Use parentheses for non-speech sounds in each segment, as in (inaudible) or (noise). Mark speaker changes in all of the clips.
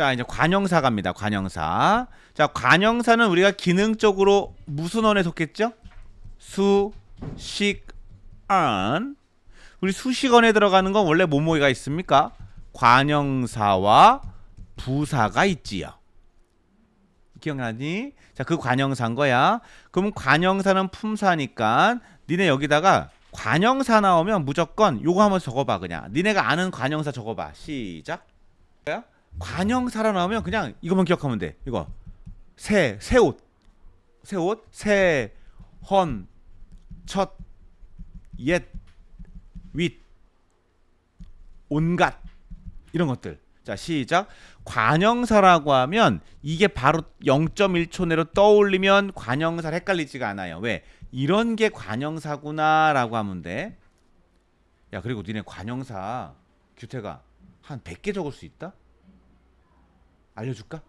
Speaker 1: 자 이제 관형사 갑니다. 관형사. 자 관형사는 우리가 기능적으로 무슨 언에 속했죠? 수, 식, 안. 우리 수식언에 들어가는 건 원래 뭐뭐가 있습니까? 관형사와 부사가 있지요. 기억나니? 자, 그 관형사인 거야. 그럼 관형사는 품사니까 니네 여기다가 관형사 나오면 무조건 요거 한번 적어봐 그냥. 니네가 아는 관형사 적어봐. 시작. 뭐야? 관형사라 나오면 그냥 이것만 기억하면 돼. 이거 새, 새 옷, 새 옷, 새, 헌, 첫, 옛, 윗, 온갖 이런 것들. 자 시작. 관형사라고 하면 이게 바로 0.1초 내로 떠올리면 관형사 헷갈리지가 않아요. 왜? 이런 게 관형사구나라고 하면 돼. 야 그리고 니네 관형사 규태가 한 100개 적을 수 있다? 알려줄까?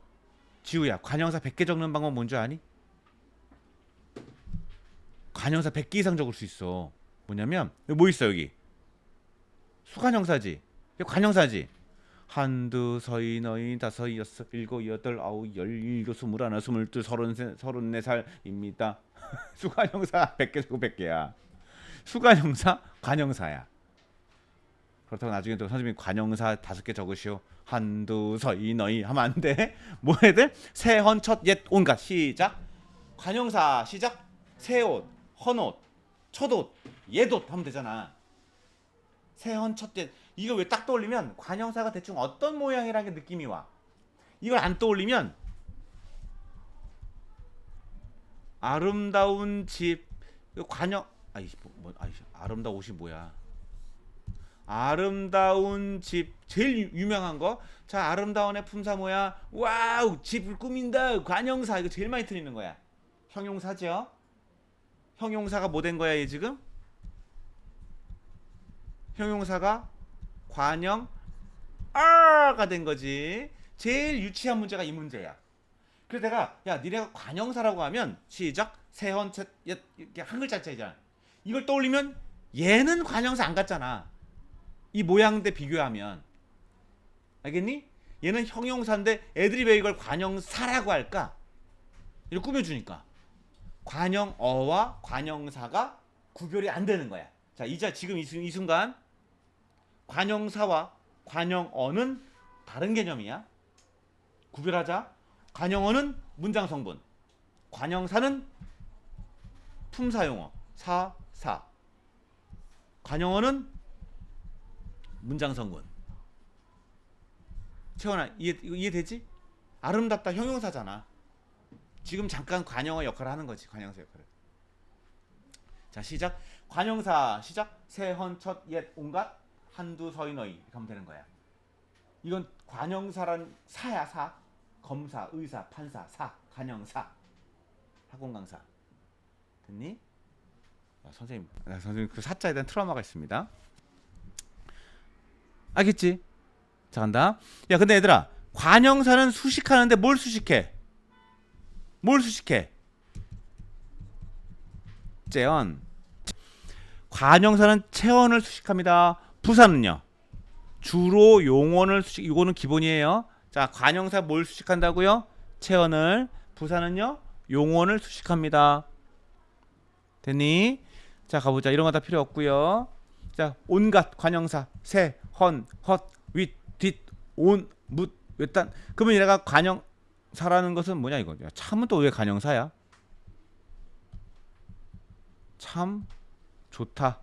Speaker 1: 지우야 관형사 100개 적는 방법 뭔지 아니? 관형사 100개 이상 적을 수 있어. 뭐냐면 여기 뭐 있어 여기? 수관형사지. 관형사지. 한두 서이 너희 다섯 여섯 일곱 여덟 아홉 열 일곱 스물 하나 스물 둘 서른 세 서른 네 살입니다. (laughs) 수관형사 100개 적고 100개야. 수관형사 관형사야. 그렇다고 나중에 또 선생님이 관형사 다섯 개 적으시오. 한두 서이 너희 하면 안 돼. (laughs) 뭐 돼? 새헌 첫옛 온갖 시작. 관형사 시작. 새옷, 헌옷, 첫옷, 옛옷 하면 되잖아. 새헌 첫째 이거 왜 딱 떠올리면 관형사가 대충 어떤 모양이라는 게 느낌이 와. 이걸 안 떠올리면 아름다운 집 이거 관형 아이 뭐, 뭐 아이 아름다운 옷이 뭐야? 아름다운 집 제일 유- 유명한 거. 자 아름다운의 품사 뭐야? 와우 집을 꾸민다 관형사 이거 제일 많이 틀리는 거야. 형용사죠. 형용사가 뭐 된 거야 얘 지금? 형용사가 관형 아가 된 거지. 제일 유치한 문제가 이 문제야. 그래서 내가 야 니네가 관형사라고 하면 시작 세헌 첫 옛, 이렇게 한 글자짜리잖아. 이걸 떠올리면 얘는 관형사 안 같잖아. 이 모양대 비교하면 알겠니? 얘는 형용사인데 애들이 왜 이걸 관형사라고 할까? 이걸 꾸며주니까 관형어와 관형사가 구별이 안 되는 거야. 자 이제 지금 이, 순- 이 순간 관형사와 관형어는 다른 개념이야. 구별하자. 관형어는 문장 성분, 관형사는 품사용어, 사, 사. 관형어는 문장 성분. 채원아 이해 이해되지? 아름답다 형용사잖아. 지금 잠깐 관형어 역할을 하는 거지 관형사 역할을. 자 시작. 관형사 시작. 새헌 첫옛 온갖 한두 서이 너희 하면 되는 거야. 이건 관형사란 사야 사. 검사, 의사, 판사, 사, 관형사. 학원 강사. 됐니? 아, 선생님, 아, 선생님 그 사자에 대한 트라우마가 있습니다. 알겠지? 자 간다. 야 근데 얘들아 관형사는 수식하는데 뭘 수식해? 뭘 수식해? 재현. 관형사는 체언을 수식합니다. 부사는요. 주로 용언을 수식. 이거는 기본이에요. 자 관형사 뭘 수식한다고요? 체언을. 부사는요. 용언을 수식합니다. 됐니? 자 가보자. 이런 거 다 필요 없고요. 자 온갖 관형사 새, 헌, 헛, 윗, 뒷, 온, 묻, 외딴. 그러면 얘가 관형사라는 것은 뭐냐 이거? 야, 참은 또 왜 관형사야? 참 좋다.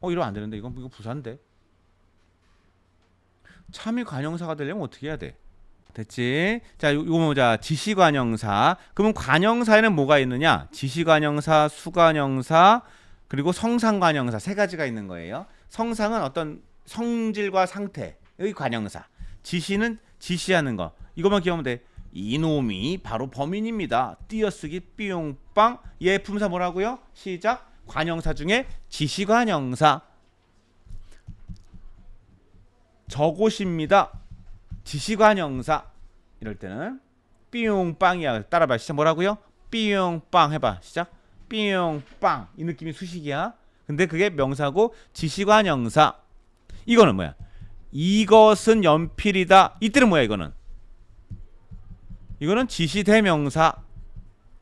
Speaker 1: 어 이러면 안 되는데 이건 이거 부사인데. 참이 관형사가 되려면 어떻게 해야 돼? 됐지? 자, 요- 요거 보자. 지시 관형사. 그러면 관형사에는 뭐가 있느냐? 지시 관형사, 수관형사, 그리고 성상관형사 세 가지가 있는 거예요. 성상은 어떤 성질과 상태. 여기 관형사. 지시는 지시하는 거. 이것만 기억하면 돼. 이놈이 바로 범인입니다. 띄어쓰기 삐용빵. 얘 품사 뭐라고요? 시작. 관형사 중에 지시관형사. 저곳입니다. 지시관형사. 이럴 때는 삐용빵이야. 따라봐. 시작 뭐라고요? 삐용빵 해봐. 시작. 삐용 빵. 이 느낌이 수식이야. 근데 그게 명사고 지시관형사. 이거는 뭐야? 이것은 연필이다. 이때는 뭐야 이거는? 이거는 지시대명사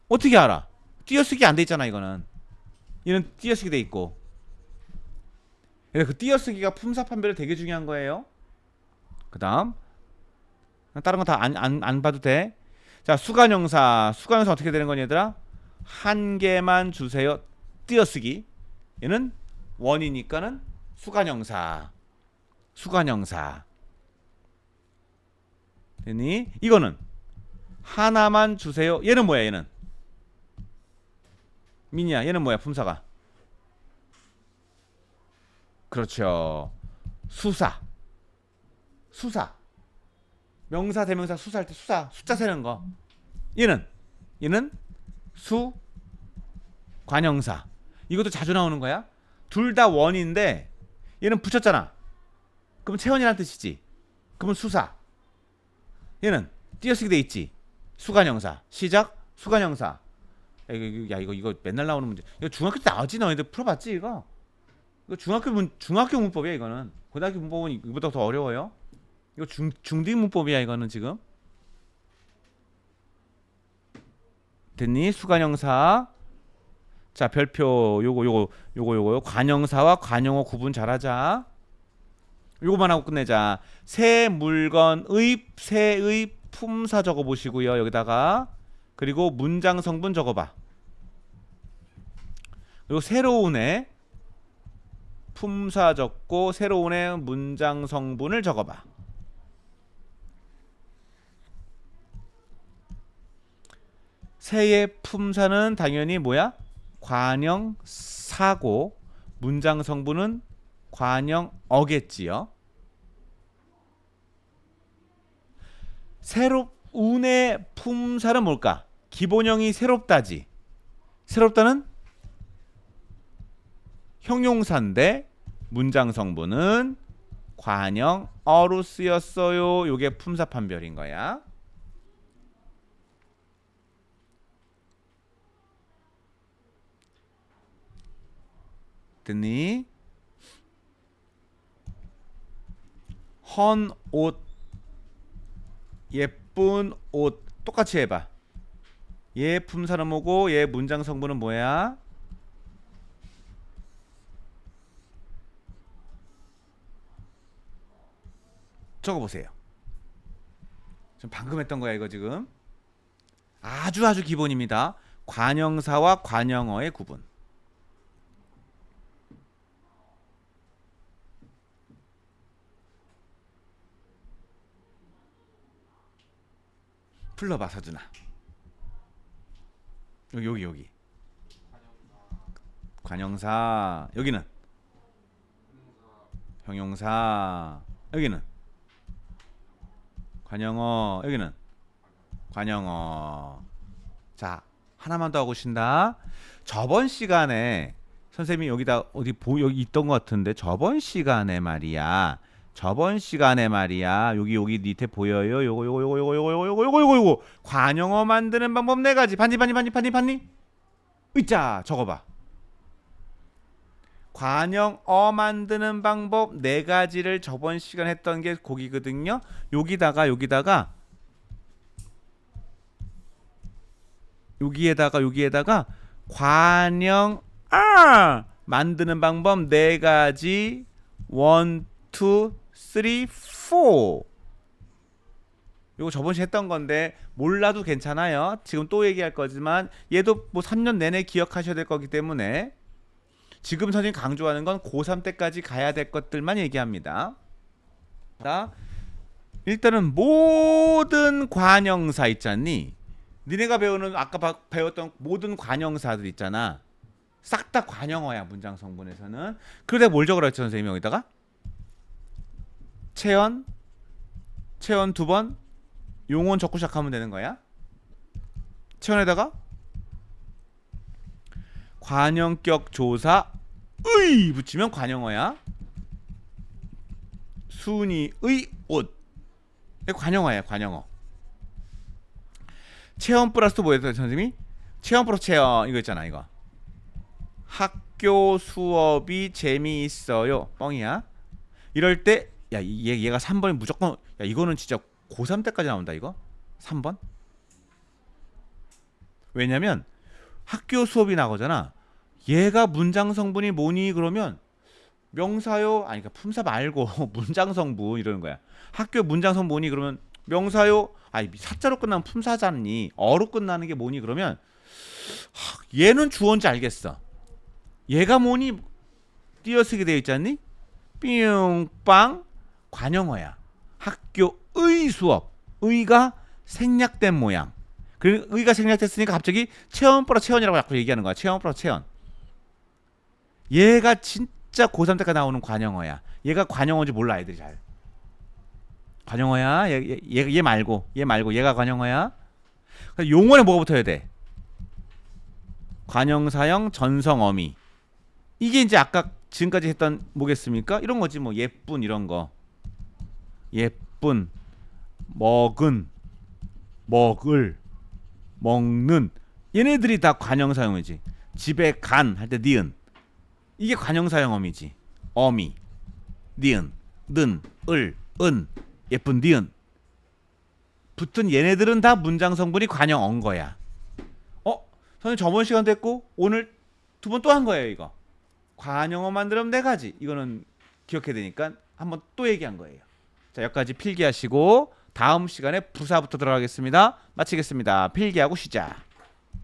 Speaker 1: 어떻게 알아? 띄어쓰기 안 돼 있잖아 이거는 얘는 띄어쓰기 돼 있고 그래서 그 띄어쓰기가 품사 판별이 되게 중요한 거예요 그 다음 다른 건다안 안 안 봐도 돼 자 수간형사 수간형사 어떻게 되는 거니 얘들아 한 개만 주세요. 띄어쓰기 얘는 원이니까는 수간형사. 수간형사. 되니? 이거는 하나만 주세요. 얘는 뭐야 얘는? 미니야 얘는 뭐야 품사가? 그렇죠. 수사. 수사. 명사 대명사 수사할 때 수사. 숫자 세는 거. 얘는? 얘는 수 관형사. 이것도 자주 나오는 거야? 둘 다 원인데 얘는 붙였잖아. 그럼 채원이란 뜻이지. 그러면 수사. 얘는 띄어쓰기 돼 있지. 수관형사. 시작. 수관형사. 야 이거, 이거 맨날 나오는 문제. 이거 중학교 때 나왔지 너희들? 풀어봤지 이거? 이거 중학교 문 중학교 문법이야 이거는. 고등학교 문법은 이거보다 더 어려워요. 이거 중 중딩 문법이야 이거는 지금 됐니? 수관형사. 자 별표 요거 요거 요거 요거. 관형사와 관형어 구분 잘하자. 요거만 하고 끝내자. 새 물건의 새의 품사 적어 보시고요 여기다가. 그리고 문장 성분 적어 봐. 그리고 새로운 애 품사 적고 새로운 애 문장 성분을 적어 봐 새의 품사는 당연히 뭐야? 관형 사고 문장 성분은 관형 어겠지요. 새롭운의 품사는 뭘까? 기본형이 새롭다지. 새롭다는 형용사인데 문장 성분은 관형 어로 쓰였어요. 요게 품사 판별인 거야. 됐니? 헌 옷, 예쁜 옷 똑같이 해봐. 얘 품사는 뭐고 얘 문장 성분은 뭐야? 적어보세요. 지금 방금 했던 거야 이거 지금. 아주 아주 기본입니다. 관형사와 관형어의 구분. 불러봐 서준아 여기 여기 여기. 관형사. 여기는? 형용사. 여기는? 관형어. 여기는? 관형어. 자 하나만 더 하고 쉰다. 저번 시간에 선생님이 여기다 어디 보 여기 있던 것 같은데 저번 시간에 말이야 저번 시간에 말이야. 여기 여기 밑에 보여요? 요거 요거 요거 요거 요거 요거 요거 요거 요거. 관형어 만드는 방법 네 가지. 반지 반지 반지 반지 반지 으짜! 적어봐. 관형어 만드는 방법 네 가지를 저번 시간 했던 게 거기거든요. 여기다가 여기다가. 여기에다가 여기에다가 관형 아 만드는 방법 네 가지. 원, 투, 쓰리, 포. 요거 저번 시에 했던 건데 몰라도 괜찮아요. 지금 또 얘기할 거지만 얘도 뭐 3년 내내 기억하셔야 될 거기 때문에 지금 선생님 강조하는 건 고3 때까지 가야 될 것들만 얘기합니다. 자, 일단은 모든 관형사 있잖니. 니네가 배우는 아까 바- 배웠던 모든 관형사들 있잖아. 싹 다 관형어야 문장 성분에서는. 그러다 뭘 적으라 했죠 선생님이 여기다가? 체언 체언 두번 용언 적고 시작하면 되는 거야. 체언에다가 관형격 조사 의 붙이면 관형어야. 순이의 옷. 관형어야 관형어. 체험 플러스 또 뭐였어요 선생님이? 체험 플러스 체험 이거 있잖아 이거. 학교 수업이 재미있어요. 뻥이야. 이럴 때 야, 얘 얘가 3번이 무조건 야, 이거는 진짜 고3 때까지 나온다 이거. 3번? 왜냐면 학교 수업이 나오잖아. 얘가 문장 성분이 뭐니 그러면 명사요 아니 그러니까 품사 말고 (laughs) 문장 성분 이러는 거야. 학교 문장 성분 뭐니 그러면 명사요 아니 사자로 끝나면 품사잖니 어로 끝나는 게 뭐니 그러면 하, 얘는 주어인지 알겠어. 얘가 뭐니 띄어쓰기 되어 있지 않니? 삥빵 관영어야. 학교의 수업. 의가 생략된 모양. 그 의가 생략됐으니까 갑자기 체험 플러스 체험이라고 자꾸 얘기하는 거야. 체험 플러스 체험. 얘가 진짜 고3 때까지 나오는 관영어야. 얘가 관영어인지 몰라 애들이 잘. 관영어야. 얘, 얘, 얘, 얘 말고 얘 말고 얘가. 그래서 용어에 뭐가 붙어야 돼? 관영사형 전성어미. 이게 이제 아까 지금까지 했던 뭐겠습니까? 이런 거지 뭐 예쁜 이런 거. 예쁜 먹은 먹을 먹는 얘네들이 다 관형사용이지. 집에 간 할 때 니은 이게 관형사용어미지. 어미 니은 는 을, 은 예쁜 니은 붙은 얘네들은 다 문장 성분이 관형언 거야. 어? 선생님 저번 시간 됐고 오늘 두 번 또 한 거예요 이거. 관형어 만들면 네 가지. 이거는 기억해야 되니까 한번 또 얘기한 거예요. 자 여기까지 필기하시고 다음 시간에 부사부터 들어가겠습니다. 마치겠습니다. 필기하고 시작.